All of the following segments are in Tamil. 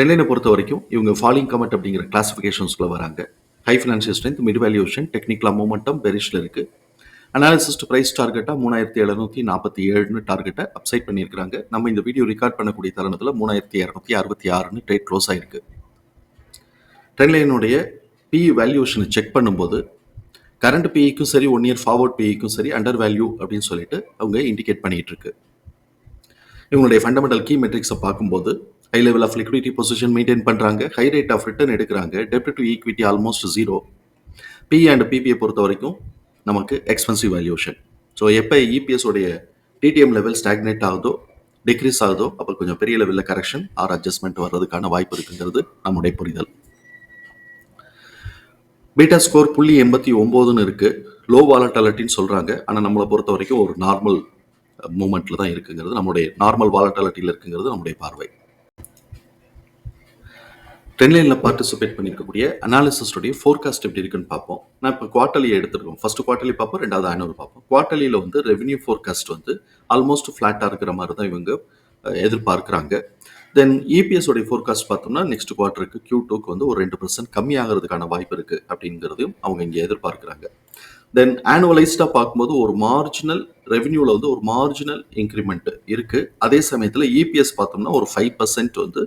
ட்ரெண்ட்லைனை பொறுத்த வரைக்கும் இவங்க ஃபாலிங் கமெண்ட் அப்படிங்கிற கிளாஸிஃபிகேஷன்ஸ்குள்ளே வராங்க. High financial strength mid valuation டெக்னிக்கலாக மூமெண்டம் பெரிஷில் இருக்குது அனாலிசிஸ்ட் ப்ரைஸ் டார்கெட்டாக மூணாயிரத்தி எழுநூத்தி நாற்பத்தி ஏழுன்னு டார்கெட்டை அப்சைட் பண்ணியிருக்கிறாங்க. நம்ம இந்த வீடியோ ரெக்கார்ட் பண்ணக்கூடிய தருணத்தில் மூணாயிரத்தி இரநூத்தி அறுபத்தி ஆறுன்னு ட்ரேட் க்ளோஸ் ஆயிருக்கு. ட்ரெண்ட்லைனுடைய பி வேல்யூஷனை செக் பண்ணும்போது கரண்ட் பிஇக்கும் சரி ஒன் இயர் ஃபார்வர்ட் பிஇக்கும் சரி அண்டர் வேல்யூ அப்படின்னு சொல்லிட்டு அவங்க இண்டிகேட் பண்ணிகிட்டு இருக்கு. இவங்களுடைய ஃபண்டமெண்டல் கீ மெட்ரிக்ஸை பார்க்கும்போது high level of liquidity position maintain பண்ணுறாங்க ஹை ரேட் ஆஃப் ரிட்டர்ன் எடுக்கிறாங்க. டெப்ட் to equity almost zero P and PBI பொறுத்த வரைக்கும் நமக்கு எக்ஸ்பென்சிவ் வேல்யூஷன் ஸோ எப்போ இபிஎஸ் உடைய டிடிஎம் லெவல் ஸ்டாக்னேட் ஆகுதோ டிக்ரீஸ் ஆகுதோ அப்போ கொஞ்சம் பெரிய லெவலில் கரெக்ஷன் ஆர் அட்ஜஸ்ட்மெண்ட் வர்றதுக்கான வாய்ப்பு இருக்குங்கிறது நம்முடைய புரிதல். பீட்டா ஸ்கோர் புள்ளி எண்பத்தி ஒம்போதுன்னு இருக்குது லோ வாலட்டாலிட்டின்னு சொல்கிறாங்க ஆனால் நம்மளை பொறுத்த வரைக்கும் ஒரு நார்மல் மூமெண்ட்டில் தான் இருக்குங்கிறது நம்முடைய நார்மல் வாலட்டாலிட்டியில் இருக்குங்கிறது நம்முடைய பார்வை. ட்ரெண்ட்லைனில் பார்ட்டிசிபேட் பண்ணியிருக்கக்கூடிய அனாலிசிஸ்டுடைய ஃபோர்காஸ்ட் எப்படி இருக்குன்னு பார்ப்போம். நான் இப்போ குவார்ட்டர்லி எடுத்துருக்கோம். ஃபர்ஸ்ட் குவார்ட்டர்லி பார்ப்போம் ரெண்டாவது ஆனுவல் பார்ப்போம். குவார்ட்டர்லியில் வந்து ரெவன்யூ ஃபோர்காஸ்ட் வந்து ஆல்மோஸ்ட் ஃப்ளாட்டாக இருக்கிற மாதிரி தான் இவங்க எதிர்பார்க்குறாங்க. தென் இபிஎஸோடைய ஃபோர்காஸ்ட் பார்த்தோம்னா நெக்ஸ்ட் குவார்ட்டருக்கு கியூ டூக்கு வந்து ஒரு ரெண்டு பர்சன்ட் கம்மியாகிறதுக்கான வாய்ப்பு இருக்குது அப்படிங்கிறதையும் அவங்க இங்கே எதிர்பார்க்குறாங்க. தென் ஆனுவலைஸ்டாக பார்க்கும்போது ஒரு மார்ஜினல் ரெவன்யூவில் வந்து ஒரு மார்ஜினல் இன்க்ரிமெண்ட் இருக்குது அதே சமயத்தில் இபிஎஸ் பார்த்தோம்னா ஒரு ஃபைவ் பர்சன்ட் வந்து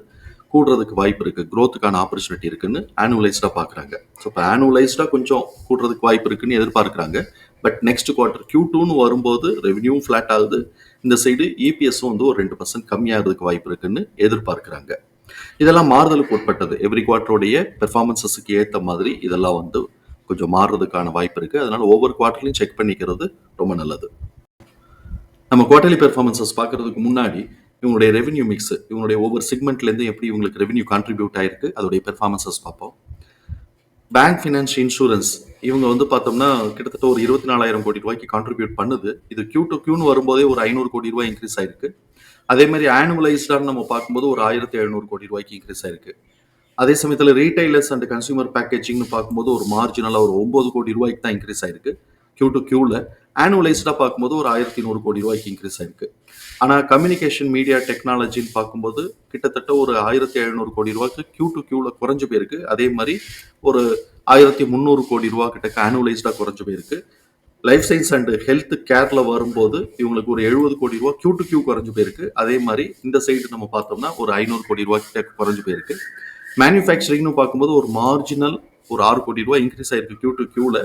கூடுறதுக்கு வாய்ப்பு இருக்குது க்ரோத்துக்கான ஆப்பர்ச்சுனிட்டி இருக்குன்னு ஆனுவலைஸ்டாக பார்க்குறாங்க ஸோ இப்போ ஆனுவலைஸ்டாக கொஞ்சம் கூடுறதுக்கு வாய்ப்பு இருக்குன்னு எதிர்பார்க்குறாங்க. பட் நெக்ஸ்ட் குவார்ட்டர் கியூ டூன்னு வரும்போது ரெவென்யூவும் ஃப்ளாட் ஆகுது. இந்த சைடு இபிஎஸும் வந்து ஒரு ரெண்டு பர்சன்ட் கம்மியாகிறதுக்கு வாய்ப்பு இருக்குன்னு எதிர்பார்க்குறாங்க. இதெல்லாம் மாறுதலுக்கு உட்பட்டது. எவ்ரி குவார்ட்டருடைய பெர்ஃபார்மன்சஸுக்கு ஏற்ற மாதிரி இதெல்லாம் வந்து கொஞ்சம் மாறுறதுக்கான வாய்ப்பு இருக்குது அதனால் ஒவ்வொரு குவார்ட்டர்லையும் செக் பண்ணிக்கிறது ரொம்ப நல்லது. நம்ம குவார்டர்லி பெர்ஃபார்மன்சஸ் பார்க்கறதுக்கு முன்னாடி இவங்களுடைய ரெவென்யூ மிக்ஸ் இவங்களுடைய ஒவ்வொரு செக்மெண்ட்லேருந்து எப்படி இவங்களுக்கு ரெவென்யூ கான்ட்ரிபியூட் ஆயிருக்கு அதோடைய பெர்ஃபார்மன்சஸ் பார்ப்போம். பேங்க் ஃபினான்ஸ் இன்சூரன்ஸ் இவங்க வந்து பார்த்தோம்னா கிட்டத்தட்ட ஒரு இருபத்தி நாலாயிரம் கோடி ரூபாய்க்கு கான்ட்ரிபியூட் பண்ணுது. இது கியூ டு கியூன்னு வரும்போதே ஒரு ஐநூறு கோடி ரூபாய் இன்க்ரீஸ் ஆயிருக்கு. அதே மாதிரி ஆனுவலைஸ்டான்னு நம்ம பார்க்கும்போது ஒரு ஆயிரத்தி எழுநூறு கோடி ரூபாய்க்கு இன்க்ரீஸ் ஆயிருக்கு. அதே சமயத்தில் ரீட்டைலர்ஸ் அண்ட் கன்சியூமர் பேக்கேஜிங்னு பார்க்கும்போது ஒரு மார்ஜினலாக ஒரு ஒம்பது கோடி ரூபாய்க்கு தான் இன்க்ரீஸ் ஆயிருக்கு. கியூ டு கியூவில் ஆனுவலைஸ்டாக பார்க்கும்போது ஒரு ஆயிரத்தி நூறு கோடி ரூபாய்க்கு இன்க்ரீஸ் ஆயிருக்கு. ஆனால் கம்யூனிகேஷன் மீடியா டெக்னாலஜின்னு பார்க்கும்போது கிட்டத்தட்ட ஒரு ஆயிரத்தி எழுநூறு கோடி ரூபாய்க்கு கியூ டு கியூவில் குறைஞ்சு போயிருக்கு. அதே மாதிரி ஒரு ஆயிரத்தி முந்நூறு கோடி ரூபா கிட்ட ஆனுவலைஸ்டாக குறைஞ்சு போயிருக்கு. லைஃப் சயின்ஸ் அண்ட் ஹெல்த் கேர்ல வரும்போது இவங்களுக்கு ஒரு எழுபது கோடி ரூபா கியூ டு கியூ குறைஞ்சு போயிருக்கு. அதே மாதிரி இந்த சைடு நம்ம பார்த்தோம்னா ஒரு ஐநூறு கோடி ரூபா கிட்ட குறைஞ்சு போயிருக்கு. மேனுஃபேக்சரிங்னு பார்க்கும்போது ஒரு மார்ஜினல் ஒரு ஆறு கோடி ரூபா இன்க்ரீஸ் ஆயிருக்கு கியூ டு கியூவில்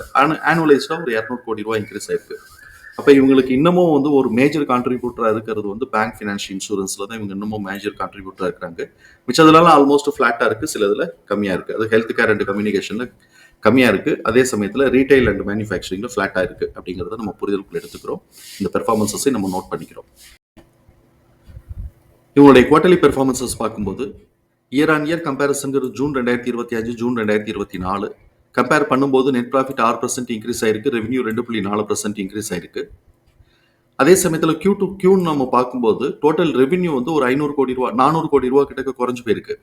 ஆனுவலைஸ்டாக ஒரு இரநூறு கோடி ரூபாய் இன்க்ரீஸ் ஆயிருக்கு. அப்போ இவங்களுக்கு இன்னமும் வந்து ஒரு மேஜர் கான்ட்ரிபியூட்டராக இருக்கிறது வந்து பேங்க் ஃபினான்ஸ் இன்சூரன்ஸில் தான் இவங்க இன்னமும் மேஜர் கான்ட்ரிபியூட்டராக இருக்கிறாங்க. மிச்சதுலாம் ஆல்மோஸ்ட் ஃப்ளாட்டாக இருக்குது சில இதில் கம்மியாக இருக்குது அது ஹெல்த் கேர் அண்ட் கம்யூனிகேஷனில் கம்மியாக இருக்குது அதே சமயத்தில் ரீட்டைல் அண்ட் மேனுஃபேக்சரிங்கில் ஃப்ளாட்டாக இருக்குது அப்படிங்கிறத நம்ம புரிதலுக்குள்ள எடுத்துக்கிறோம். இந்த பெர்ஃபார்மன்ஸஸை நம்ம நோட் பண்ணிக்கிறோம். இவங்களுடைய குவார்டர்லி பெர்ஃபார்மன்சஸ் பார்க்கும்போது இயர் ஆன் இயர் கம்பேரிசன்கிறது ஜூன் ரெண்டாயிரத்தி இருபத்தி அஞ்சு ஜூன் ரெண்டாயிரத்தி இருபத்தி நாலு. கம்பேர் பண்ணும்போது நெட் ப்ராஃபிட் ஆறு பர்சன்ட் இன்க்ரீஸ் ஆயிருக்கு ரெவன்யூ ரெண்டு புள்ளி நாலு பர்சன்ட் இன்க்ரீஸ் ஆயிருக்கு. அதே சமயத்தில் கியூ டு கியூன்னு நம்ம பார்க்கும்போது டோட்டல் ரெவென்யூ வந்து ஒரு ஐநூறு கோடி ரூபா நானூறு கோடி ரூபா கிட்ட குறைஞ்சு போயிருக்கு.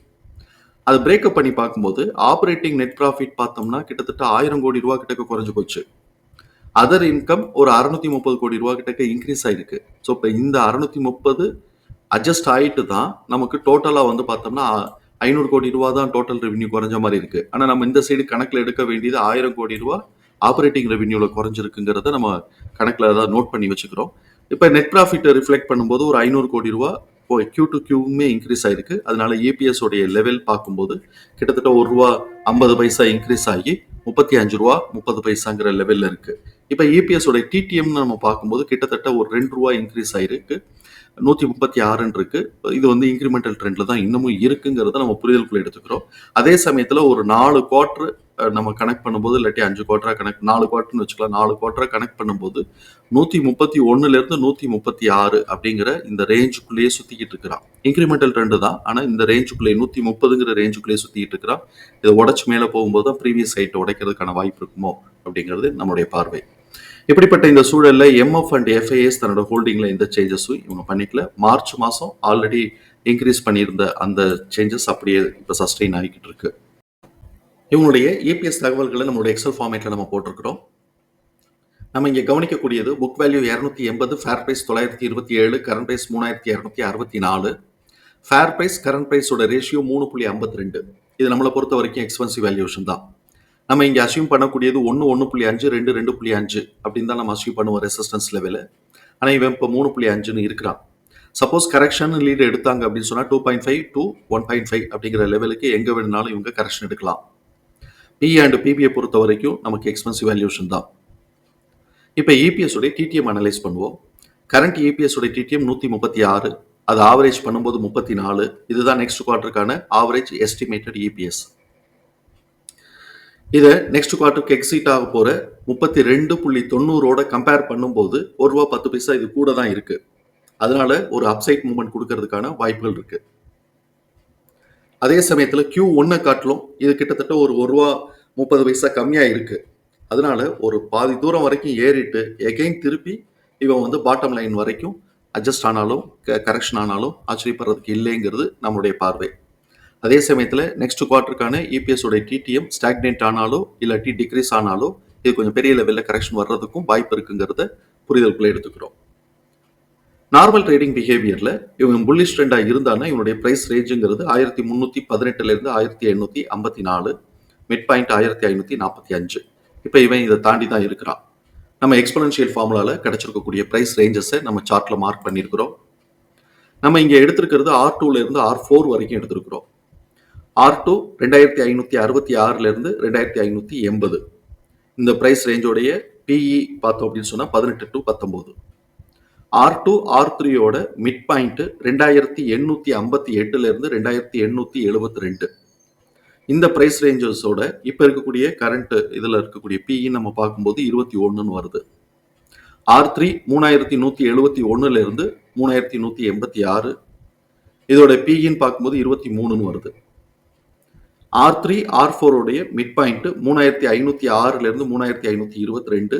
அது பிரேக்கப் பண்ணி பார்க்கும்போது ஆப்ரேட்டிங் நெட் ப்ராஃபிட் பார்த்தோம்னா கிட்டத்தட்ட ஆயிரம் கோடி ரூபா கிட்ட குறைஞ்சு போச்சு. அதர் இன்கம் ஒரு அறுநூத்தி முப்பது கோடி ரூபா கிட்ட இன்க்ரீஸ் ஆயிருக்கு. ஸோ இப்போ இந்த அறுநூத்தி முப்பது அட்ஜஸ்ட் ஆகிட்டு தான் நமக்கு டோட்டலாக வந்து பார்த்தோம்னா ஐநூறு கோடி ரூபா தான் டோட்டல் ரெவென்யூ குறைஞ்ச மாதிரி இருக்கு. ஆனால் நம்ம இந்த சைடு கணக்கில் எடுக்க வேண்டியது ஆயிரம் கோடி ரூபா ஆப்ரேட்டிங் ரெவென்யூவில் குறைஞ்சிருக்குங்கிறத நம்ம கணக்கில் அதாவது நோட் பண்ணி வச்சுக்கிறோம். இப்போ நெட் ப்ராஃபிட்டை ரிஃப்ளெக்ட் பண்ணும்போது ஒரு ஐநூறு கோடி ரூபா இப்போ கியூ டு கியூவுமே இன்க்ரீஸ் ஆயிருக்கு. அதனால ஏபிஎஸ் உடைய லெவல் பார்க்கும்போது கிட்டத்தட்ட ஒரு ரூபா ஐம்பது பைசா இன்க்ரீஸ் ஆகி முப்பத்தி அஞ்சு ரூபா முப்பது பைசாங்கிற லெவலில் இருக்குது இப்போ ஏபிஎஸ் உடைய டிடிஎம்னு நம்ம பார்க்கும்போது கிட்டத்தட்ட ஒரு ரெண்டு ரூபா இன்க்ரீஸ் ஆயிருக்கு. நூற்றி முப்பத்தி ஆறுன்னு இருக்கு. இது வந்து இன்க்ரிமெண்டல் ட்ரெண்ட்ல தான் இன்னமும் இருக்குங்கிறத நம்ம புரிதலுக்குள்ள எடுத்துக்கிறோம். அதே சமயத்தில் ஒரு நாலு குவார்ட்ரு நம்ம கனெக்ட் பண்ணும்போது இல்லாட்டி அஞ்சு குவார்டரா கனெக்ட் நாலு குவார்டர்னு வச்சுக்கலாம். நாலு குவார்டரா கனெக்ட் பண்ணும்போது நூற்றி முப்பத்தி ஒன்றுலேருந்து நூற்றி முப்பத்தி ஆறு அப்படிங்கிற இந்த ரேஞ்சுக்குள்ளேயே சுற்றிக்கிட்டு இருக்கிறான். இன்க்ரிமெண்டல் ட்ரெண்டு தான். ஆனால் இந்த ரேஞ்சுக்குள்ளேயே நூற்றி முப்பதுங்கிற ரேஞ்சுக்குள்ளேயே சுற்றிக்கிட்டு இருக்கிறான். இதை உடச்சி மேலே போகும்போது தான் ப்ரீவியஸ் ஹைட்டை உடைக்கிறதுக்கான வாய்ப்பு இருக்குமோ அப்படிங்கிறது நம்மளுடைய பார்வை. இப்படிப்பட்ட இந்த சூழல்ல எம்எஃப் அண்ட் எஃப்ஐஎஸ் தன்னோட ஹோல்டிங்ல எந்த சேஞ்சஸும் இவங்க பண்ணிக்கல. மார்ச் மாசம் ஆல்ரெடி இன்க்ரீஸ் பண்ணியிருந்த அந்த சேஞ்சஸ் அப்படியே இப்போ சஸ்டெயின் ஆகிக்கிட்டு இருக்கு. இவங்களுடைய இபிஎஸ் தகவல்களை நம்மளுடைய எக்ஸல் ஃபார்மேட்ல நம்ம போட்டிருக்கிறோம். நம்ம இங்கே கவனிக்கக்கூடியது புக் வேல்யூ இரநூத்தி எண்பது ஃபேர் பிரைஸ் தொள்ளாயிரத்தி இருபத்தி ஏழு கரண்ட் பிரைஸ் மூணாயிரத்தி இரநூத்தி அறுபத்தி நாலு. ஃபேர் பிரைஸ் கரண்ட் பிரைஸோட ரேஷியோ மூணு புள்ளி ஐம்பத்தி ரெண்டு. இது நம்மளை பொறுத்த வரைக்கும் எக்ஸ்பென்சிவ் வேல்யூஷன் தான். நம்ம இங்கே அசியூம் பண்ணக்கூடியது ஒன்று ஒன்று புள்ளி அஞ்சு ரெண்டு ரெண்டு புள்ளி அஞ்சு அப்படின்னு தான் நம்ம அசியூம் பண்ணுவோம் ரெசிஸ்டன்ஸ் லெவலில் ஆனால் இவன் இப்போ மூணு புள்ளி அஞ்சுன்னு இருக்கிறான். சப்போஸ் கரெக்ஷன் லீடு எடுத்தாங்க அப்படின்னு சொன்னால் two point five two one point five அப்படிங்கிற லெவலுக்கு எங்கே வேணுனாலும் இவங்க கரெக்ஷன் எடுக்கலாம். பி அண்ட் பிபிஐ பொறுத்த வரைக்கும் நமக்கு எக்ஸ்பென்சிவ் வேல்யூஷன் தான். இப்போ இபிஎஸ் உடைய டிடிஎம் அனலைஸ் பண்ணுவோம். கரண்ட் இபிஎஸ் உடைய டிடிஎம் நூற்றி முப்பத்தி ஆறு. அது ஆவரேஜ் பண்ணும்போது முப்பத்தி நாலு. இதுதான் நெக்ஸ்ட் குவார்ட்டருக்கான ஆவரேஜ் எஸ்டிமேட்டட் இபிஎஸ் இதை நெக்ஸ்ட் குவார்ட்டருக்கு எக்ஸிட் ஆக போற முப்பத்தி ரெண்டு புள்ளி தொண்ணூறோட கம்பேர் பண்ணும்போது ஒரு ரூபா பத்து பைசா இது கூட தான் இருக்கு. அதனால ஒரு அப்சைட் மூமெண்ட் கொடுக்கறதுக்கான வாய்ப்புகள் இருக்கு. அதே சமயத்தில் கியூ ஒன்னை காட்டிலும் இது கிட்டத்தட்ட ஒரு ஒரு ரூபா முப்பது பைசா கம்மியாக இருக்கு. அதனால ஒரு பாதி தூரம் வரைக்கும் ஏறிட்டு எகைன் திருப்பி இவன் வந்து பாட்டம் லைன் வரைக்கும் அட்ஜஸ்ட் ஆனாலும் கரெக்ஷன் ஆனாலும் ஆச்சரியப்படுறதுக்கு இல்லைங்கிறது நம்மளுடைய பார்வை. அதே சமயத்தில் நெக்ஸ்ட் குவார்ட்டருக்கான இபிஎஸ் உடைய டிடிஎம் ஸ்டாக்னேட் ஆனாலோ இல்லாட்டி டிக்ரீஸ் ஆனாலோ இது கொஞ்சம் பெரிய லெவலில் கரெக்ஷன் வர்றதுக்கும் வாய்ப்பு இருக்குங்கிறத புரிதலுக்குள்ளே எடுத்துக்கிறோம். நார்மல் ட்ரேடிங் பிஹேவியரில் இவங்க புல்லிஷ் ட்ரெண்டாக இருந்தானா இவனுடைய ப்ரைஸ் ரேஞ்சுங்கிறது ஆயிரத்தி முந்நூற்றி பதினெட்டுலேருந்து ஆயிரத்தி எண்ணூற்றி ஐம்பத்தி நாலு மிட் பாயிண்ட் ஆயிரத்தி ஐநூற்றி நாற்பத்தி அஞ்சு. இப்போ இவன் இதை தாண்டி தான் இருக்கிறான். நம்ம எக்ஸ்பனன்ஷியல் ஃபார்முலாவில் கிடச்சிருக்கக்கூடிய ப்ரைஸ் ரேஞ்சஸை நம்ம சார்ட்டில் மார்க் பண்ணியிருக்கிறோம். நம்ம இங்கே எடுத்திருக்கிறது ஆர் டூலேருந்து ஆர் ஃபோர் வரைக்கும் எடுத்திருக்கிறோம். ஆர் டூ ரெண்டாயிரத்தி ஐநூற்றி அறுபத்தி ஆறுலேருந்து ரெண்டாயிரத்தி ஐநூற்றி எண்பது. இந்த ப்ரைஸ் ரேஞ்சோடைய பிஇ பார்த்தோம் அப்படின்னு சொன்னால் பதினெட்டு டு பத்தொம்போது ஆர் டூ ஆர் த்ரீயோட மிட் பாயிண்ட்டு ரெண்டாயிரத்தி எண்ணூற்றி ஐம்பத்தி எட்டுலேருந்து ரெண்டாயிரத்தி எண்ணூற்றி எழுபத்தி ரெண்டு. இந்த ப்ரைஸ் ரேஞ்சஸோட இப்போ இருக்கக்கூடிய கரண்ட் இதில் இருக்கக்கூடிய பிஇ நம்ம பார்க்கும்போது இருபத்தி ஒன்றுன்னு வருது. ஆர் த்ரீ மூணாயிரத்தி நூற்றி எழுபத்தி ஒன்றுலேருந்து மூணாயிரத்தி நூற்றி எண்பத்தி ஆறு. இதோட பிஇன்னு பார்க்கும்போது இருபத்தி மூணுன்னு வருது. ஆர் த்ரீ ஆர் ஃபோருடைய மிட் பாயிண்ட் மூணாயிரத்தி ஐநூற்றி ஆறுலேருந்து மூணாயிரத்தி ஐநூற்றி இருபத்தி ரெண்டு.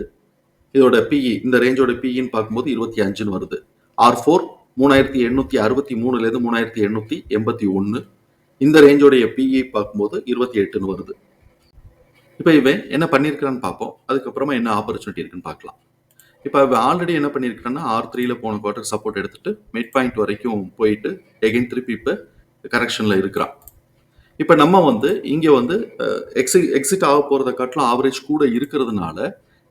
இதோட பிஇ இந்த ரேஞ்சோட பிஇன்னு பார்க்கும்போது இருபத்தி அஞ்சுன்னு வருது. ஆர் ஃபோர் மூணாயிரத்தி எண்ணூற்றி அறுபத்தி மூணுலேருந்து மூணாயிரத்தி எண்ணூற்றி எண்பத்தி ஒன்று. இந்த ரேஞ்சோடைய பிஇ பார்க்கும்போது இருபத்தி எட்டுன்னு வருது. இப்போ இவன் என்ன பண்ணியிருக்கிறான்னு பார்ப்போம். அதுக்கப்புறமா என்ன ஆப்பர்ச்சுனிட்டி இருக்குன்னு பார்க்கலாம். இப்போ அவன் ஆல்ரெடி என்ன பண்ணியிருக்கிறான்னா ஆர் த்ரீல போன குவார்ட்டர் சப்போர்ட் எடுத்துட்டு மிட் பாயிண்ட் வரைக்கும் போயிட்டு எகைன் திருப்பி இப்போ கரெக்ஷனில் இருக்கிறான். இப்போ நம்ம வந்து இங்கே வந்து எக்ஸி எக்ஸிட் ஆக போகிறத காட்டிலும் ஆவரேஜ் கூட இருக்கிறதுனால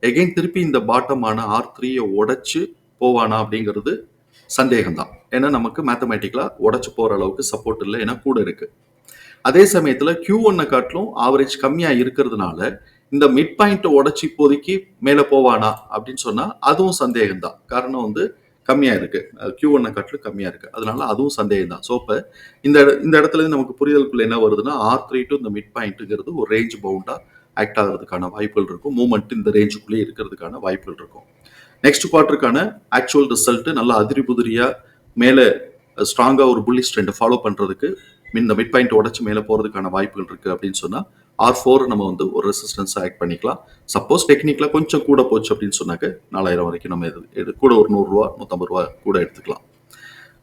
எகைன் திருப்பி இந்த பாட்டமான ஆர் த்ரீயை உடைச்சு போவானா அப்படிங்கிறது சந்தேகம்தான். ஏன்னா நமக்கு மேத்தமேட்டிக்கலாக உடைச்சு போகிற அளவுக்கு சப்போர்ட் இல்லை ஏன்னா கூட இருக்குது அதே சமயத்தில் கியூ ஒன்னை காட்டிலும் ஆவரேஜ் கம்மியாக இருக்கிறதுனால இந்த மிட் பாயிண்ட்டை உடைச்சி இப்போதைக்கு மேலே போவானா அப்படின்னு சொன்னால் அதுவும் சந்தேகம் தான் காரணம் வந்து கம்மியாக இருக்குது கியூ ஒன்னை காட்டிலும் கம்மியாக இருக்குது அதனால அதுவும் சந்தேகம் தான் ஸோ இப்போ இந்த இந்த இடத்துல இருந்து நமக்கு புரிதலுக்குள்ள என்ன வருதுன்னா ஆர் த்ரீ டு இந்த மிட் பாயிண்ட்டுங்கிறது ஒரு ரேஞ்ச் பவுண்டாக ஆக்ட் ஆகிறதுக்கான வாய்ப்புகள் இருக்கும். மூமெண்ட் இந்த ரேஞ்சுக்குள்ளேயே இருக்கிறதுக்கான வாய்ப்புகள் இருக்கும். நெக்ஸ்ட் குவார்ட்டருக்கான ஆக்சுவல் ரிசல்ட்டு நல்லா அதிரி புதிரியாக மேலே ஸ்ட்ராங்காக ஒரு புள்ளி ட்ரெண்டை ஃபாலோ பண்ணுறதுக்கு இந்த மிட் பாயிண்ட் உடச்சி மேலே போகிறதுக்கான வாய்ப்புகள் இருக்குது அப்படின்னு சொன்னால் ஆர் ஃபோர் நம்ம வந்து ஒரு ரெசிஸ்டன்ஸாக ஆக்ட் பண்ணிக்கலாம். சப்போஸ் டெக்னிக்கலாக கொஞ்சம் கூட போச்சு அப்படின்னு சொன்னாக்க நாலாயிரம் வரைக்கும் நம்ம எது எடு கூட ஒரு நூறுரூவா நூற்றம்பது ரூபா கூட எடுத்துக்கலாம்.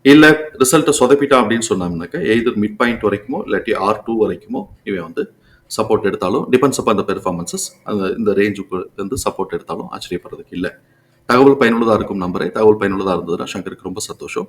இல்லை ரிசல்ட்டை சொதப்பிட்டான் அப்படின்னு சொன்னோம்னாக்க எய்தர் மிட் பாயிண்ட் வரைக்குமோ இல்லாட்டி ஆர் டூ வரைக்குமோ இவன் வந்து சப்போர்ட் எடுத்தாலும் டிபெண்ட்ஸ் அப் அந்த பெர்ஃபார்மன்சஸ் அந்த இந்த ரேஞ்சுக்கு வந்து சப்போர்ட் எடுத்தாலும் ஆச்சரியப்படுறதுக்கு இல்லை. தகவல் பயனுள்ளதாக இருக்கும் நம்பரை தகவல் பயனுள்ளதாக இருந்ததுன்னா சங்கருக்கு ரொம்ப சந்தோஷம்.